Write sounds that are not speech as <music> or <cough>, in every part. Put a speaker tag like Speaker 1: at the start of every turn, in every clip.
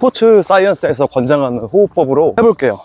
Speaker 1: 스포츠 사이언스에서 권장하는 호흡법으로 해볼게요.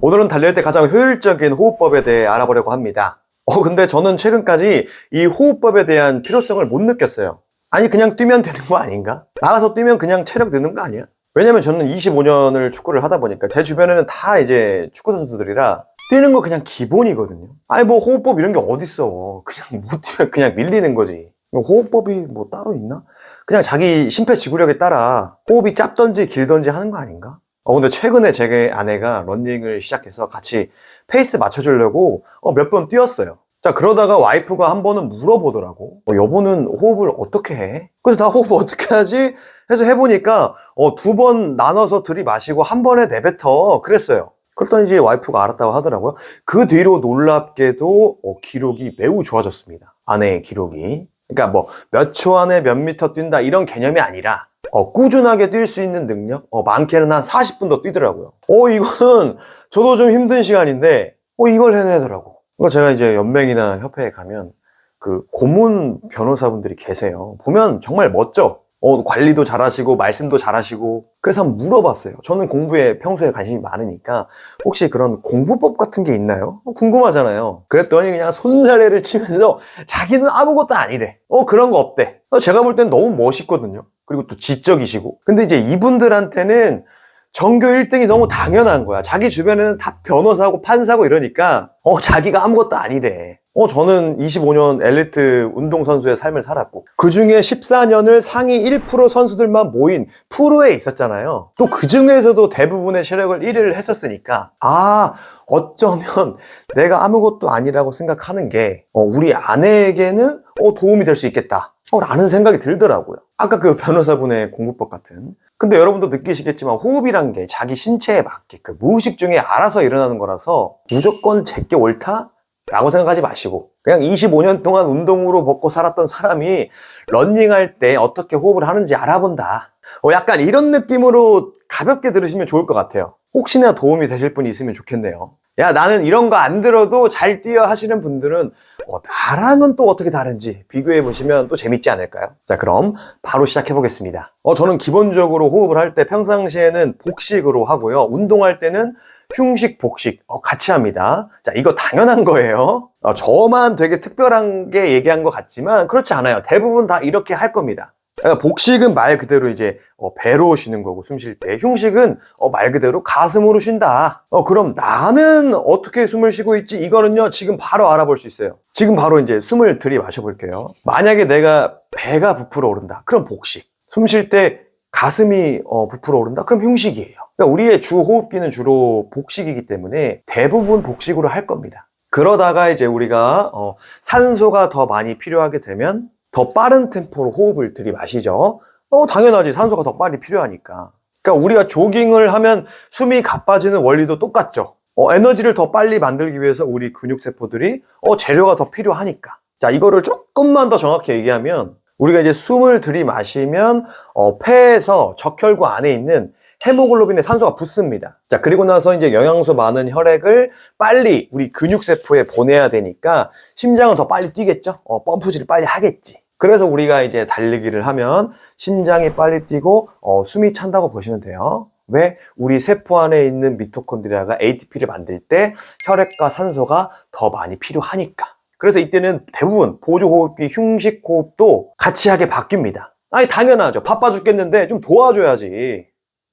Speaker 1: 오늘은 달릴 때 가장 효율적인 호흡법에 대해 알아보려고 합니다. 어, 근데 저는 최근까지 이 호흡법에 대한 필요성을 못 느꼈어요. 아니, 그냥 뛰면 되는 거 아닌가? 나가서 뛰면 그냥 체력 느는 거 아니야? 왜냐면 저는 25년을 축구를 하다 보니까 제 주변에는 다 이제 축구 선수들이라 뛰는 거 그냥 기본이거든요. 아니, 뭐 호흡법 이런 게 어딨어. 그냥 못 뛰면 그냥 밀리는 거지. 호흡법이 뭐 따로 있나? 그냥 자기 심폐지구력에 따라 호흡이 짧던지 길던지 하는 거 아닌가? 어, 근데 최근에 제 아내가 러닝을 시작해서 같이 페이스 맞춰주려고 어, 몇 번 뛰었어요. 자, 그러다가 와이프가 한 번은 물어보더라고. 어, 여보는 호흡을 어떻게 해? 그래서 나 호흡 어떻게 하지? 해서 해보니까 어, 두 번 나눠서 들이마시고 한 번에 내뱉어. 그랬어요. 그랬더니 이제 와이프가 알았다고 하더라고요. 그 뒤로 놀랍게도 어, 기록이 매우 좋아졌습니다. 아내의 기록이. 그러니까 뭐 몇 초 안에 몇 미터 뛴다 이런 개념이 아니라 어, 꾸준하게 뛸 수 있는 능력? 어, 많게는 한 40분 더 뛰더라고요. 어, 이거는 저도 좀 힘든 시간인데, 어, 이걸 해내더라고. 그러니까 제가 이제 연맹이나 협회에 가면 그 고문 변호사분들이 계세요. 보면 정말 멋져. 어, 관리도 잘하시고, 말씀도 잘하시고. 그래서 한번 물어봤어요. 저는 공부에 평소에 관심이 많으니까, 혹시 그런 공부법 같은 게 있나요? 어, 궁금하잖아요. 그랬더니 그냥 손사래를 치면서 자기는 아무것도 아니래. 어, 그런 거 없대. 어, 제가 볼 땐 너무 멋있거든요. 그리고 또 지적이시고. 근데 이제 이분들한테는 전교 1등이 너무 당연한 거야. 자기 주변에는 다 변호사고 판사고 이러니까, 어, 자기가 아무것도 아니래. 어, 저는 25년 엘리트 운동선수의 삶을 살았고, 그 중에 14년을 상위 1% 선수들만 모인 프로에 있었잖아요. 또 그 중에서도 대부분의 체력을 1위를 했었으니까, 아, 어쩌면 내가 아무것도 아니라고 생각하는 게, 어, 우리 아내에게는 어, 도움이 될 수 있겠다. 어, 라는 생각이 들더라고요. 아까 그 변호사분의 공부법 같은. 근데 여러분도 느끼시겠지만 호흡이란 게 자기 신체에 맞게 그 무의식 중에 알아서 일어나는 거라서 무조건 제게 옳다? 라고 생각하지 마시고 그냥 25년 동안 운동으로 먹고 살았던 사람이 런닝할 때 어떻게 호흡을 하는지 알아본다. 어, 약간 이런 느낌으로 가볍게 들으시면 좋을 것 같아요. 혹시나 도움이 되실 분이 있으면 좋겠네요. 야, 나는 이런 거 안 들어도 잘 뛰어 하시는 분들은 어, 나랑은 또 어떻게 다른지 비교해 보시면 또 재밌지 않을까요? 자, 그럼 바로 시작해 보겠습니다. 어, 저는 기본적으로 호흡을 할 때 평상시에는 복식으로 하고요. 운동할 때는 흉식, 복식 어, 같이 합니다. 자, 이거 당연한 거예요. 어, 저만 되게 특별한 게 얘기한 것 같지만 그렇지 않아요. 대부분 다 이렇게 할 겁니다. 그러니까 복식은 말 그대로 이제 어, 배로 쉬는 거고 숨 쉴 때 흉식은 어, 말 그대로 가슴으로 쉰다. 어, 그럼 나는 어떻게 숨을 쉬고 있지? 이거는요 지금 바로 알아볼 수 있어요. 지금 바로 이제 숨을 들이마셔 볼게요. 만약에 내가 배가 부풀어 오른다. 그럼 복식. 숨 쉴 때 가슴이 어, 부풀어 오른다. 그럼 흉식이에요. 그러니까 우리의 주 호흡기는 주로 복식이기 때문에 대부분 복식으로 할 겁니다. 그러다가 이제 우리가 어, 산소가 더 많이 필요하게 되면 더 빠른 템포로 호흡을 들이마시죠. 어, 당연하지. 산소가 더 빨리 필요하니까. 그러니까 우리가 조깅을 하면 숨이 가빠지는 원리도 똑같죠. 어, 에너지를 더 빨리 만들기 위해서 우리 근육세포들이 어, 재료가 더 필요하니까. 자, 이거를 조금만 더 정확히 얘기하면 우리가 이제 숨을 들이마시면 어, 폐에서 적혈구 안에 있는 헤모글로빈에 산소가 붙습니다. 자, 그리고 나서 이제 영양소 많은 혈액을 빨리 우리 근육세포에 보내야 되니까 심장은 더 빨리 뛰겠죠? 어, 펌프질을 빨리 하겠지. 그래서 우리가 이제 달리기를 하면 심장이 빨리 뛰고 어, 숨이 찬다고 보시면 돼요. 왜? 우리 세포 안에 있는 미토콘드리아가 ATP를 만들 때 혈액과 산소가 더 많이 필요하니까. 그래서 이때는 대부분 보조호흡기 흉식호흡도 같이 하게 바뀝니다. 아니, 당연하죠. 바빠 죽겠는데 좀 도와줘야지.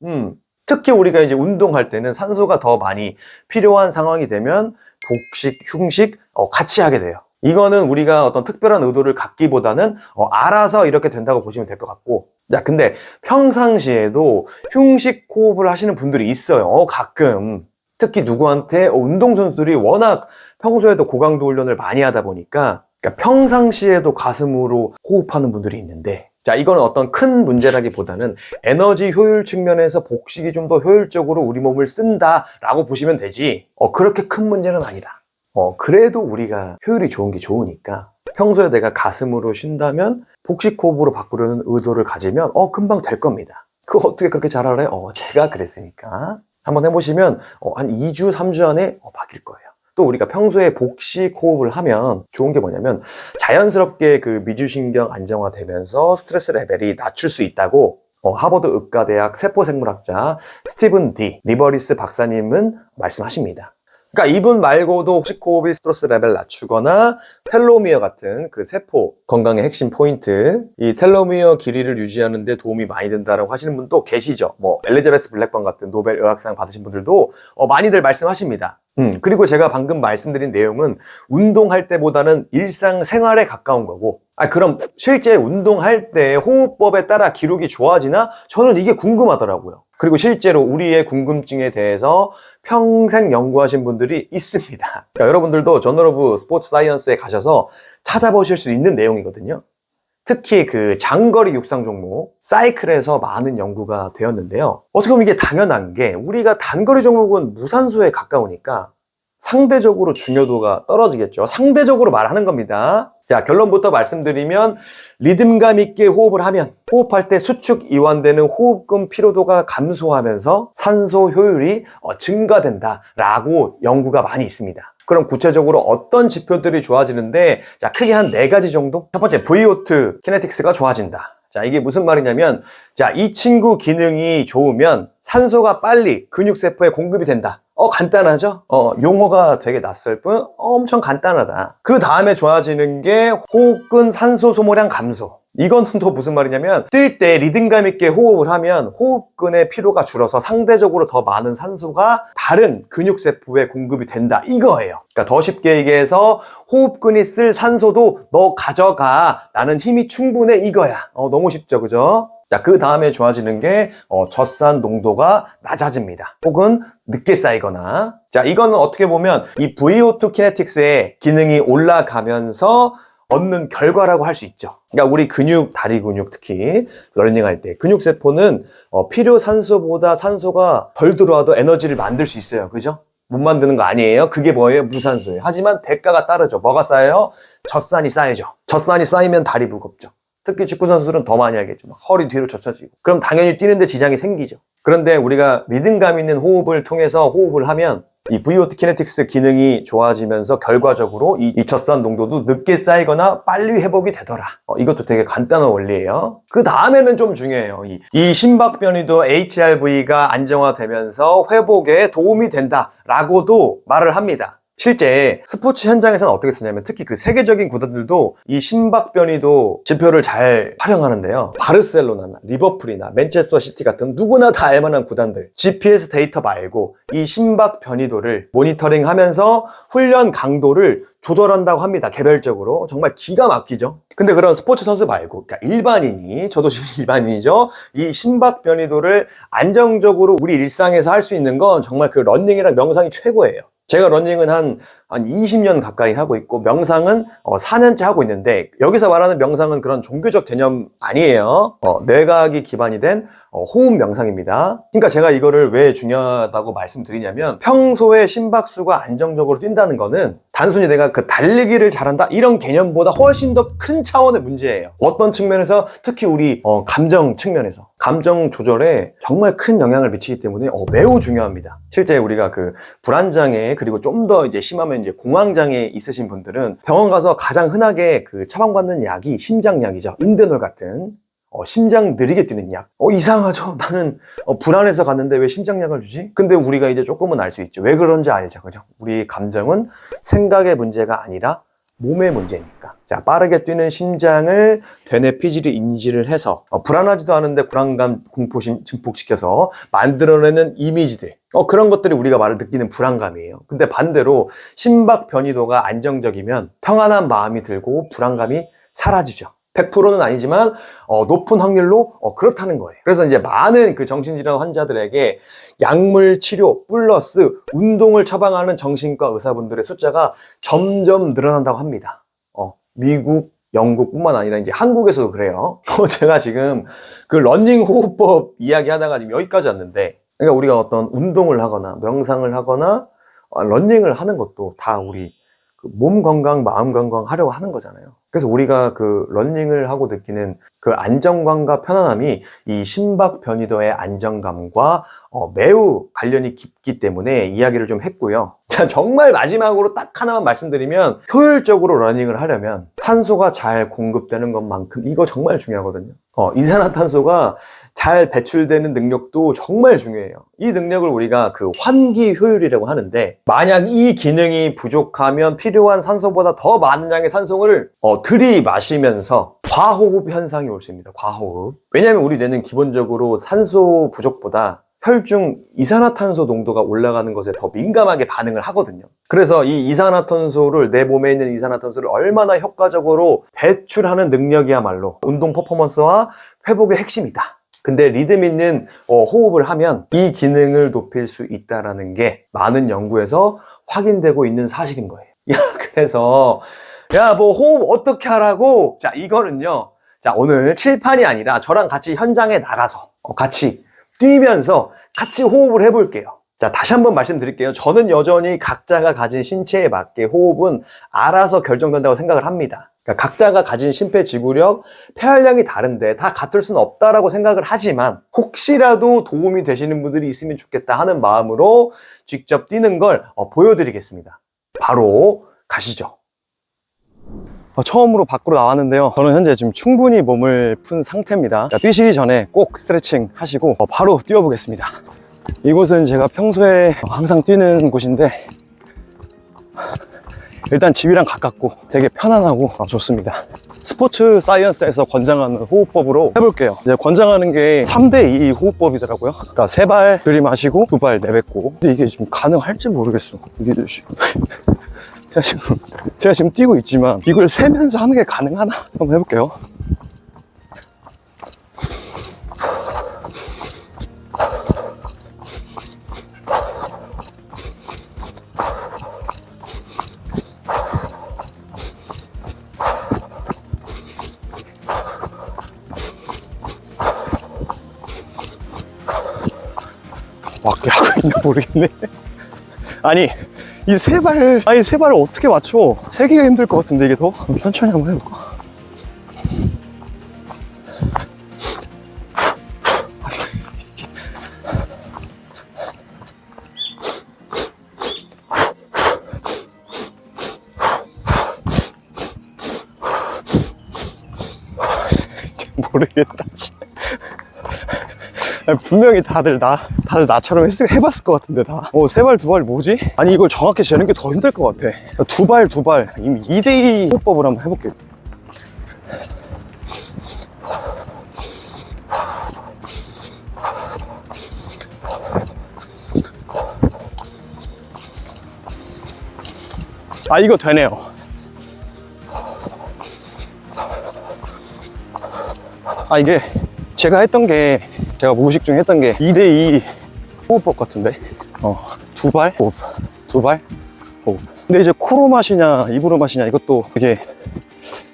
Speaker 1: 음, 특히 우리가 이제 운동할 때는 산소가 더 많이 필요한 상황이 되면 복식, 흉식 어, 같이 하게 돼요. 이거는 우리가 어떤 특별한 의도를 갖기보다는 어, 알아서 이렇게 된다고 보시면 될 것 같고 자 근데 평상시에도 흉식 호흡을 하시는 분들이 있어요 어, 가끔 특히 누구한테 어, 운동선수들이 워낙 평소에도 고강도 훈련을 많이 하다 보니까 그러니까 평상시에도 가슴으로 호흡하는 분들이 있는데 자, 이거는 어떤 큰 문제라기보다는 에너지 효율 측면에서 복식이 좀 더 효율적으로 우리 몸을 쓴다라고 보시면 되지. 어, 그렇게 큰 문제는 아니다. 어, 그래도 우리가 효율이 좋은 게 좋으니까 평소에 내가 가슴으로 쉰다면 복식 호흡으로 바꾸려는 의도를 가지면 어, 금방 될 겁니다. 그거 어떻게 그렇게 잘 알아요? 어, 제가 그랬으니까. 한번 해보시면 어, 한 2주, 3주 안에 어, 바뀔 거예요. 또 우리가 평소에 복식 호흡을 하면 좋은 게 뭐냐면 자연스럽게 그 미주신경 안정화되면서 스트레스 레벨이 낮출 수 있다고 어, 하버드 의과대학 세포생물학자 스티븐 디 리버리스 박사님은 말씀하십니다. 그러니까 이분 말고도 호흡이 스트레스 레벨 낮추거나 텔로미어 같은 그 세포 건강의 핵심 포인트 이 텔로미어 길이를 유지하는 데 도움이 많이 된다라고 하시는 분도 계시죠. 뭐 엘리자베스 블랙번 같은 노벨 의학상 받으신 분들도 어, 많이들 말씀하십니다. 음, 그리고 제가 방금 말씀드린 내용은 운동할 때보다는 일상생활에 가까운 거고 아 그럼 실제 운동할 때 호흡법에 따라 기록이 좋아지나? 저는 이게 궁금하더라고요. 그리고 실제로 우리의 궁금증에 대해서 평생 연구하신 분들이 있습니다. 그러니까 여러분들도 저널 오브 스포츠 사이언스에 가셔서 찾아보실 수 있는 내용이거든요. 특히 그 장거리 육상 종목 사이클에서 많은 연구가 되었는데요. 어떻게 보면 이게 당연한 게 우리가 단거리 종목은 무산소에 가까우니까 상대적으로 중요도가 떨어지겠죠. 상대적으로 말하는 겁니다. 자, 결론부터 말씀드리면 리듬감 있게 호흡을 하면 호흡할 때 수축 이완되는 호흡근 피로도가 감소하면서 산소 효율이 어, 증가된다라고 연구가 많이 있습니다. 그럼 구체적으로 어떤 지표들이 좋아지는데 자, 크게 한 네 가지 정도? 첫 번째 VO2 키네틱스가 좋아진다. 자, 이게 무슨 말이냐면 자, 이 친구 기능이 좋으면 산소가 빨리 근육세포에 공급이 된다. 어, 간단하죠? 어, 용어가 되게 낯설 뿐 어, 엄청 간단하다. 그 다음에 좋아지는 게 호흡근 산소 소모량 감소. 이건 또 무슨 말이냐면 뛸 때 리듬감 있게 호흡을 하면 호흡근의 피로가 줄어서 상대적으로 더 많은 산소가 다른 근육세포에 공급이 된다. 이거예요. 그러니까 더 쉽게 얘기해서 호흡근이 쓸 산소도 너 가져가. 나는 힘이 충분해. 이거야. 어, 너무 쉽죠. 그죠? 자, 그 다음에 좋아지는 게 어, 젖산 농도가 낮아집니다. 혹은 늦게 쌓이거나. 자, 이거는 어떻게 보면 이 VO2 키네틱스의 기능이 올라가면서 얻는 결과라고 할 수 있죠. 그러니까 우리 근육, 다리 근육 특히 러닝할 때 근육 세포는 어, 필요 산소보다 산소가 덜 들어와도 에너지를 만들 수 있어요. 그죠? 못 만드는 거 아니에요. 그게 뭐예요? 무산소예요. 하지만 대가가 따르죠. 뭐가 쌓여요? 젖산이 쌓이죠. 젖산이 쌓이면 다리 무겁죠. 특히 축구 선수들은 더 많이 알겠죠. 막 허리 뒤로 젖혀지고. 그럼 당연히 뛰는데 지장이 생기죠. 그런데 우리가 리듬감 있는 호흡을 통해서 호흡을 하면 이 VO2 키네틱스 기능이 좋아지면서 결과적으로 이, 이 젖산 농도도 늦게 쌓이거나 빨리 회복이 되더라. 어, 이것도 되게 간단한 원리예요. 그 다음에는 좀 중요해요. 이, 이 심박변이도 HRV가 안정화되면서 회복에 도움이 된다라고도 말을 합니다. 실제 스포츠 현장에서는 어떻게 쓰냐면 특히 그 세계적인 구단들도 이 심박 변이도 지표를 잘 활용하는데요. 바르셀로나나 리버풀이나 맨체스터 시티 같은 누구나 다 알만한 구단들 GPS 데이터 말고 이 심박 변이도를 모니터링 하면서 훈련 강도를 조절한다고 합니다. 개별적으로. 정말 기가 막히죠. 근데 그런 스포츠 선수 말고 그러니까 일반인이 저도 지금 <laughs> 일반인이죠. 이 심박 변이도를 안정적으로 우리 일상에서 할 수 있는 건 정말 그 런닝이랑 명상이 최고예요. 제가 러닝은 한, 한 20년 가까이 하고 있고, 명상은 어, 4년째 하고 있는데, 여기서 말하는 명상은 그런 종교적 개념 아니에요. 어, 뇌과학이 기반이 된 어, 호흡 명상입니다. 그러니까 제가 이거를 왜 중요하다고 말씀드리냐면, 평소에 심박수가 안정적으로 뛴다는 거는 단순히 내가 그 달리기를 잘한다? 이런 개념보다 훨씬 더 큰 차원의 문제예요. 어떤 측면에서, 특히 우리 어, 감정 측면에서. 감정 조절에 정말 큰 영향을 미치기 때문에 어, 매우 중요합니다. 실제 우리가 그 불안장애 그리고 좀 더 이제 심하면 이제 공황장애 있으신 분들은 병원 가서 가장 흔하게 그 처방받는 약이 심장약이죠. 인드놀 같은 어, 심장 느리게 뛰는 약. 어, 이상하죠? <laughs> 나는 어, 불안해서 갔는데 왜 심장약을 주지? 근데 우리가 이제 조금은 알 수 있죠. 왜 그런지 알죠. 그죠? 우리 감정은 생각의 문제가 아니라 몸의 문제니까. 자, 빠르게 뛰는 심장을 되뇌 피질이 인지를 해서 어, 불안하지도 않은데 불안감 공포심 증폭시켜서 만들어내는 이미지들. 어, 그런 것들이 우리가 말을 느끼는 불안감이에요. 근데 반대로 심박 변이도가 안정적이면 평안한 마음이 들고 불안감이 사라지죠. 100%는 아니지만 어, 높은 확률로 어, 그렇다는 거예요. 그래서 이제 많은 그 정신질환 환자들에게 약물 치료 플러스 운동을 처방하는 정신과 의사분들의 숫자가 점점 늘어난다고 합니다. 어, 미국, 영국뿐만 아니라 이제 한국에서도 그래요. <laughs> 어, 제가 지금 그 러닝 호흡법 이야기 하다가 지금 여기까지 왔는데, 그러니까 우리가 어떤 운동을 하거나 명상을 하거나 어, 러닝을 하는 것도 다 우리 몸 건강, 마음 건강 하려고 하는 거잖아요. 그래서 우리가 그 러닝을 하고 느끼는 그 안정감과 편안함이 이 심박 변이도의 안정감과 어, 매우 관련이 깊기 때문에 이야기를 좀 했고요. <laughs> 자, 정말 마지막으로 딱 하나만 말씀드리면 효율적으로 러닝을 하려면 산소가 잘 공급되는 것만큼 이거 정말 중요하거든요. 어, 이산화탄소가 잘 배출되는 능력도 정말 중요해요. 이 능력을 우리가 그 환기 효율이라고 하는데 만약 이 기능이 부족하면 필요한 산소보다 더 많은 양의 산소를 어, 들이마시면서 과호흡 현상이 올 수 있습니다. 과호흡. 왜냐하면 우리 뇌는 기본적으로 산소 부족보다 혈중 이산화탄소 농도가 올라가는 것에 더 민감하게 반응을 하거든요. 그래서 이 이산화탄소를 내 몸에 있는 이산화탄소를 얼마나 효과적으로 배출하는 능력이야말로 운동 퍼포먼스와 회복의 핵심이다. 근데 리듬 있는 어, 호흡을 하면 이 기능을 높일 수 있다라는 게 많은 연구에서 확인되고 있는 사실인 거예요. <laughs> 야, 그래서 야, 뭐 호흡 어떻게 하라고? 자, 이거는요. 자, 오늘 칠판이 아니라 저랑 같이 현장에 나가서 어, 같이 뛰면서 같이 호흡을 해볼게요. 자, 다시 한번 말씀드릴게요. 저는 여전히 각자가 가진 신체에 맞게 호흡은 알아서 결정된다고 생각을 합니다. 그러니까 각자가 가진 심폐지구력, 폐활량이 다른데 다 같을 수는 없다라고 생각을 하지만 혹시라도 도움이 되시는 분들이 있으면 좋겠다 하는 마음으로 직접 뛰는 걸 어, 보여드리겠습니다. 바로 가시죠. 어, 처음으로 밖으로 나왔는데요. 저는 현재 지금 충분히 몸을 푼 상태입니다. 자, 뛰시기 전에 꼭 스트레칭 하시고 어, 바로 뛰어보겠습니다. 이곳은 제가 평소에 항상 뛰는 곳인데 일단 집이랑 가깝고 되게 편안하고 아, 좋습니다. 스포츠 사이언스에서 권장하는 호흡법으로 해볼게요. 이제 권장하는 게 3대2 호흡법이더라고요. 그러니까 세 발 들이마시고 두 발 내뱉고. 근데 이게 지금 가능할지 모르겠어. 이게 제가 지금 제가 지금 뛰고 있지만 이걸 세면서 하는 게 가능하나? 한번 해볼게요. 맞게 하고 있나 모르겠네. <laughs> 아니 이 세 발, 아니 세 발을 어떻게 맞춰? 세 개가 힘들 것 같은데 이게 더? 천천히 한번 해볼까? <laughs> 모르겠다. 분명히 다들 나, 다들 나처럼 했, 해봤을 것 같은데, 다. 어, 세 발, 두 발 뭐지? 아니, 이걸 정확히 재는 게 더 힘들 것 같아. 두 발, 두 발. 이미 2대2 호흡법을 한번 해볼게요. 아, 이거 되네요. 아, 이게 제가 했던 게 제가 무의식 중에 했던 게 2대2 호흡법 같은데? 어, 두 발? 호흡. 두 발? 호흡. 근데 이제 코로 마시냐 입으로 마시냐 이것도 되게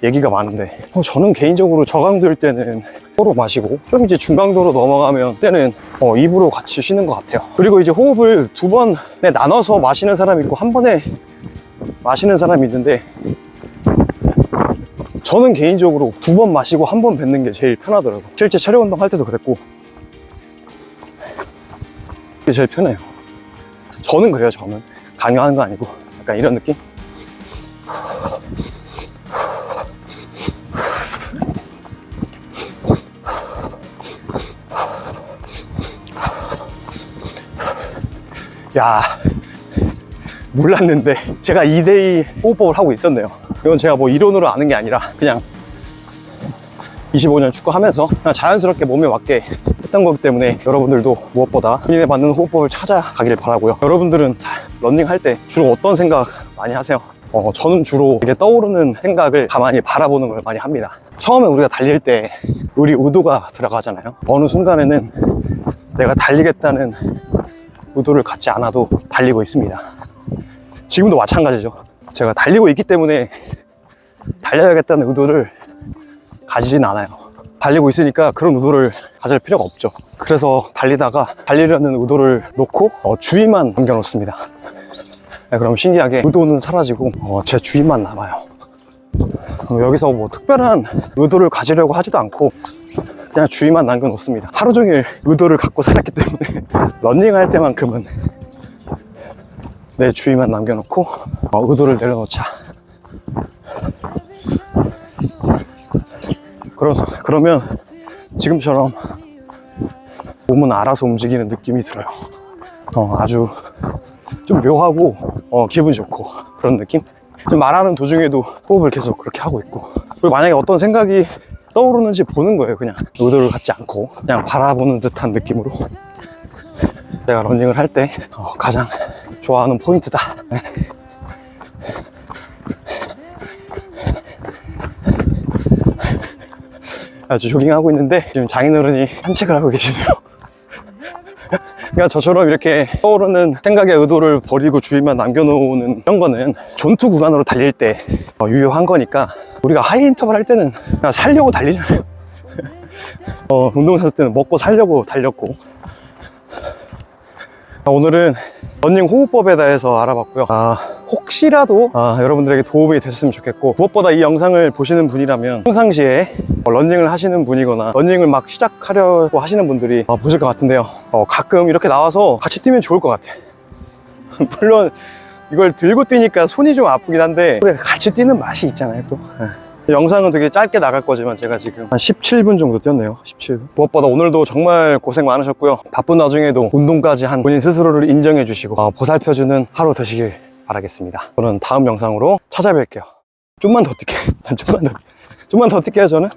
Speaker 1: 얘기가 많은데. 어, 저는 개인적으로 저강도일 때는 코로 마시고 좀 이제 중강도로 넘어가면 때는 어, 입으로 같이 쉬는 것 같아요. 그리고 이제 호흡을 두 번에 나눠서 마시는 사람이 있고 한 번에 마시는 사람이 있는데 저는 개인적으로 두 번 마시고 한 번 뱉는 게 제일 편하더라고. 실제 체력 운동 할 때도 그랬고. 그게 제일 편해요. 저는 그래요, 저는. 강요하는 거 아니고. 약간 이런 느낌? 야, 몰랐는데 제가 2대2 호흡법을 하고 있었네요. 이건 제가 뭐 이론으로 아는 게 아니라 그냥 25년 축구하면서 그냥 자연스럽게 몸에 맞게 했던 거기 때문에 여러분들도 무엇보다 본인에 맞는 호흡법을 찾아가기를 바라고요. 여러분들은 런닝 할 때 주로 어떤 생각 많이 하세요? 어, 저는 주로 이게 떠오르는 생각을 가만히 바라보는 걸 많이 합니다. 처음에 우리가 달릴 때 우리 의도가 들어가잖아요. 어느 순간에는 내가 달리겠다는 의도를 갖지 않아도 달리고 있습니다. 지금도 마찬가지죠. 제가 달리고 있기 때문에 달려야겠다는 의도를 가지진 않아요. 달리고 있으니까 그런 의도를 가질 필요가 없죠. 그래서 달리다가 달리려는 의도를 놓고 어, 주의만 남겨놓습니다. 네, 그럼 신기하게 의도는 사라지고 어, 제 주인만 남아요. 어, 여기서 뭐 특별한 의도를 가지려고 하지도 않고 그냥 주의만 남겨놓습니다. 하루 종일 의도를 갖고 살았기 때문에 <laughs> 런닝할 때만큼은 내 주의만 남겨놓고 어, 의도를 내려놓자. 그러, 그러면 지금처럼 몸은 알아서 움직이는 느낌이 들어요. 어, 아주 좀 묘하고 어, 기분 좋고 그런 느낌? 좀 말하는 도중에도 호흡을 계속 그렇게 하고 있고. 그리고 만약에 어떤 생각이 떠오르는지 보는 거예요 그냥. 의도를 갖지 않고 그냥 바라보는 듯한 느낌으로. 내가 러닝을 할때 어, 가장 좋아하는 포인트다 아주 조깅하고 있는데 지금 장인어른이 산책을 하고 계시네요. <laughs> 그러니까 저처럼 이렇게 떠오르는 생각의 의도를 버리고 주의만 남겨놓는 이런 거는 전투 구간으로 달릴 때 어, 유효한 거니까 우리가 하이 인터벌 할 때는 그냥 살려고 달리잖아요. <laughs> 어, 운동하실 때는 먹고 살려고 달렸고. 아, 오늘은 러닝 호흡법에 대해서 알아봤고요. 아, 혹시라도 아, 여러분들에게 도움이 됐으면 좋겠고 무엇보다 이 영상을 보시는 분이라면 평상시에 어, 러닝을 하시는 분이거나 러닝을 막 시작하려고 하시는 분들이 어, 보실 것 같은데요. 어, 가끔 이렇게 나와서 같이 뛰면 좋을 것 같아. <laughs> 물론 이걸 들고 뛰니까 손이 좀 아프긴 한데 같이 뛰는 맛이 있잖아요 또. 예. 영상은 되게 짧게 나갈 거지만 제가 지금 한 17분 정도 뛰었네요. 17분 무엇보다 오늘도 정말 고생 많으셨고요. 바쁜 와중에도 운동까지 한 본인 스스로를 인정해 주시고 어, 보살펴주는 하루 되시길 바라겠습니다. 저는 다음 영상으로 찾아뵐게요. 좀만 더 뛸게요 <laughs> 좀만 더 좀만 더 뛸게요 저는